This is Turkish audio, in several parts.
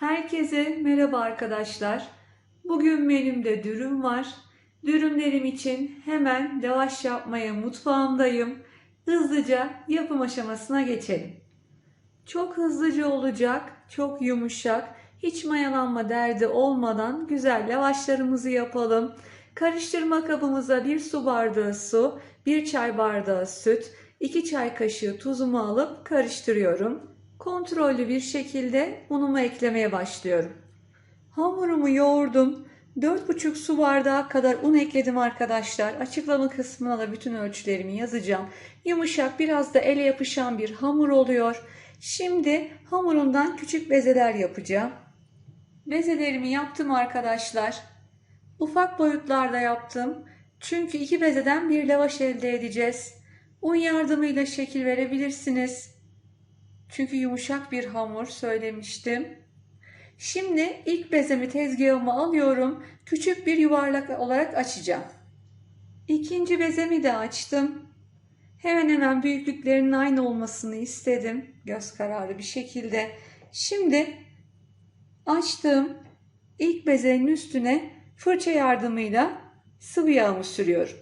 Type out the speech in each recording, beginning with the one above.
Herkese merhaba arkadaşlar. Bugün menümde dürüm var. Dürümlerim için hemen lavaş yapmaya mutfağımdayım. Hızlıca yapım aşamasına geçelim. Çok hızlıca olacak, çok yumuşak, hiç mayalanma derdi olmadan güzel lavaşlarımızı yapalım. Karıştırma kabımıza bir su bardağı su, bir çay bardağı süt, 2 çay kaşığı tuzumu alıp karıştırıyorum. Kontrollü bir şekilde unumu eklemeye başlıyorum. Hamurumu yoğurdum. 4,5 su bardağı kadar un ekledim arkadaşlar. Açıklama kısmına da bütün ölçülerimi yazacağım. Yumuşak biraz da ele yapışan bir hamur oluyor. Şimdi hamurundan küçük bezeler yapacağım. Bezelerimi yaptım arkadaşlar. Ufak boyutlarda yaptım. Çünkü iki bezeden bir lavaş elde edeceğiz. Un yardımıyla şekil verebilirsiniz. Çünkü yumuşak bir hamur söylemiştim. Şimdi ilk bezemi tezgahıma alıyorum. Küçük bir yuvarlak olarak açacağım. İkinci bezemi de açtım. Hemen hemen büyüklüklerinin aynı olmasını istedim. Göz kararı bir şekilde. Şimdi açtığım ilk bezenin üstüne fırça yardımıyla sıvı yağımı sürüyorum.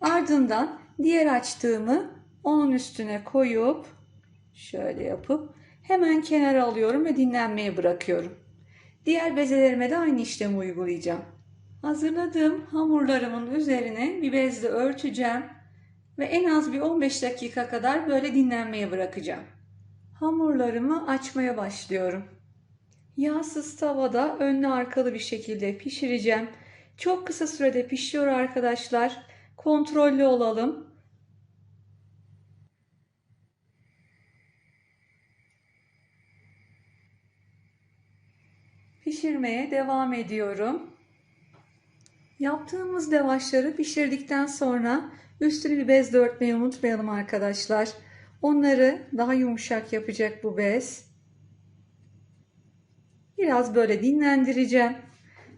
Ardından diğer açtığımı onun üstüne koyup şöyle yapıp hemen kenara alıyorum ve dinlenmeye bırakıyorum. Diğer bezelerime de aynı işlemi uygulayacağım. Hazırladığım hamurlarımın üzerine bir bezle örteceğim ve en az bir 15 dakika kadar böyle dinlenmeye bırakacağım. Hamurlarımı açmaya başlıyorum. Yağsız tavada önlü arkalı bir şekilde pişireceğim. Çok kısa sürede pişiyor arkadaşlar. Kontrollü olalım. Pişirmeye devam ediyorum. Yaptığımız lavaşları pişirdikten sonra üstünü bir bezle örtmeyi unutmayalım arkadaşlar. Onları daha yumuşak yapacak bu bez. Biraz böyle dinlendireceğim.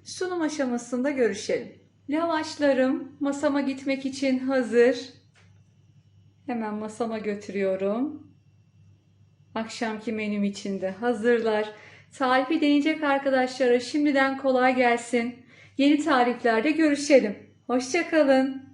Sunum aşamasında görüşelim. Lavaşlarım masama gitmek için hazır. Hemen masama götürüyorum. Akşamki menüm için de hazırlar. Tarifi deneyecek arkadaşlara şimdiden kolay gelsin. Yeni tariflerde görüşelim. Hoşçakalın.